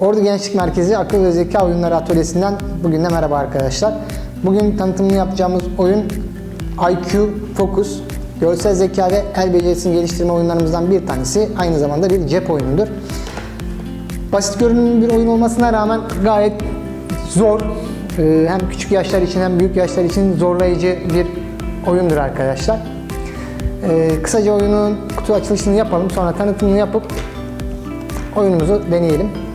Ordu Gençlik Merkezi Akıl ve Zeka Oyunları Atölyesi'nden bugün de merhaba arkadaşlar. Bugün tanıtımını yapacağımız oyun IQ Focus. Görsel zeka ve el becerisini geliştirme oyunlarımızdan bir tanesi. Aynı zamanda bir cep oyunudur. Basit görünümlü bir oyun olmasına rağmen gayet zor. Ee, Hem küçük yaşlar için hem büyük yaşlar için zorlayıcı bir oyundur arkadaşlar. Ee, Kısaca oyunun kutu açılışını yapalım. Sonra tanıtımını yapıp oyunumuzu deneyelim.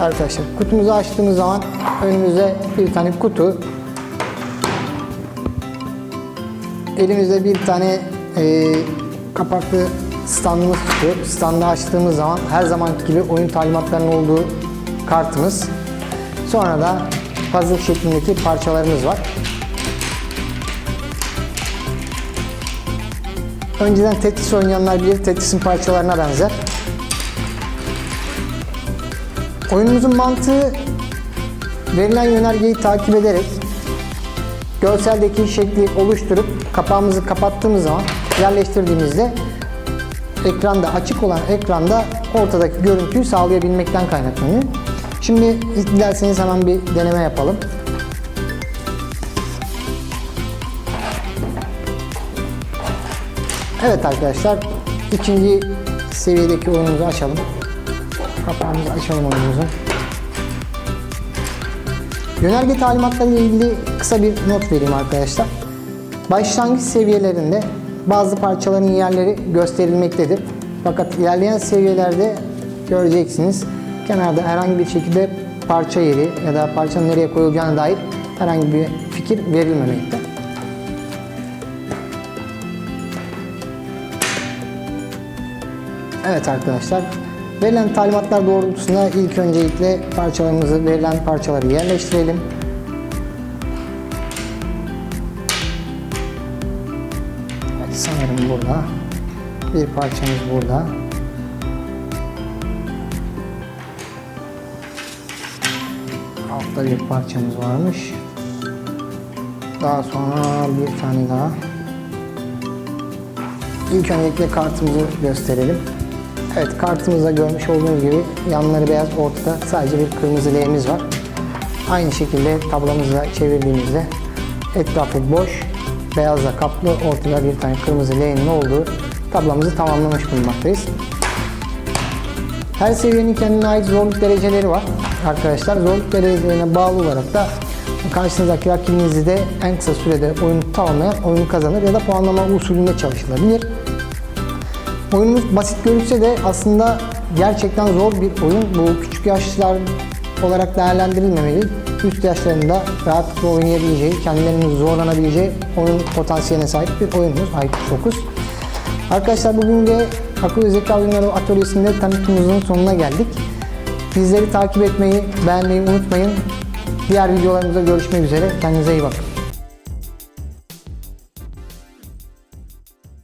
Arkadaşlar kutumuzu açtığımız zaman önümüzde bir tane kutu. Elimizde bir tane e, kapaklı standımız tutuyor. Standı açtığımız zaman her zamanki gibi oyun talimatlarının olduğu kartımız. Sonra da puzzle şeklindeki parçalarımız var. Önceden Tetris oynayanlar bilir Tetris'in parçalarına benzer. Oyunumuzun mantığı verilen yönergeyi takip ederek görseldeki şekli oluşturup kapağımızı kapattığımız zaman yerleştirdiğimizde ekranda açık olan ekranda ortadaki görüntüyü sağlayabilmekten kaynaklanıyor. Şimdi dilerseniz hemen bir deneme yapalım. Evet arkadaşlar ikinci seviyedeki oyunumuzu açalım. Kapağımızı açalım oyunumuzu. Yönerge talimatları ile ilgili kısa bir not vereyim arkadaşlar. Başlangıç seviyelerinde bazı parçaların yerleri gösterilmektedir. Fakat ilerleyen seviyelerde göreceksiniz kenarda herhangi bir şekilde parça yeri ya da parçanın nereye koyulacağına dair herhangi bir fikir verilmemekte. Evet arkadaşlar, verilen talimatlar doğrultusunda ilk öncelikle parçalarımızı, verilen parçaları yerleştirelim. Evet, sanırım burada. Bir parçamız burada. Altta bir parçamız varmış. Daha sonra bir tane daha. İlk öncelikle kartımızı gösterelim. Evet kartımızda görmüş olduğunuz gibi yanları beyaz ortada sadece bir kırmızı L'miz var. Aynı şekilde tablamızı çevirdiğimizde etrafı boş, beyazla kaplı ortada bir tane kırmızı L'nin olduğu tablamızı tamamlamış bulunmaktayız. Her seviyenin kendine ait zorluk dereceleri var arkadaşlar. Zorluk derecelerine bağlı olarak da karşınızdaki rakibinizi de en kısa sürede oyunu tamamlayan oyunu kazanır ya da puanlama usulünde çalışılabilir. Oyunumuz basit görünse de aslında gerçekten zor bir oyun. Bu küçük yaşlar olarak değerlendirilmemeli. Üst yaşlarında rahatlıkla oynayabileceği, kendilerinin zorlanabileceği oyun potansiyeline sahip bir oyunumuz IQ 9. Arkadaşlar bugün de Akıl ve Zeka Oyunları Atölyesi'nde tanıtımımızın sonuna geldik. Bizleri takip etmeyi, beğenmeyi unutmayın. Diğer videolarımızda görüşmek üzere. Kendinize iyi bakın.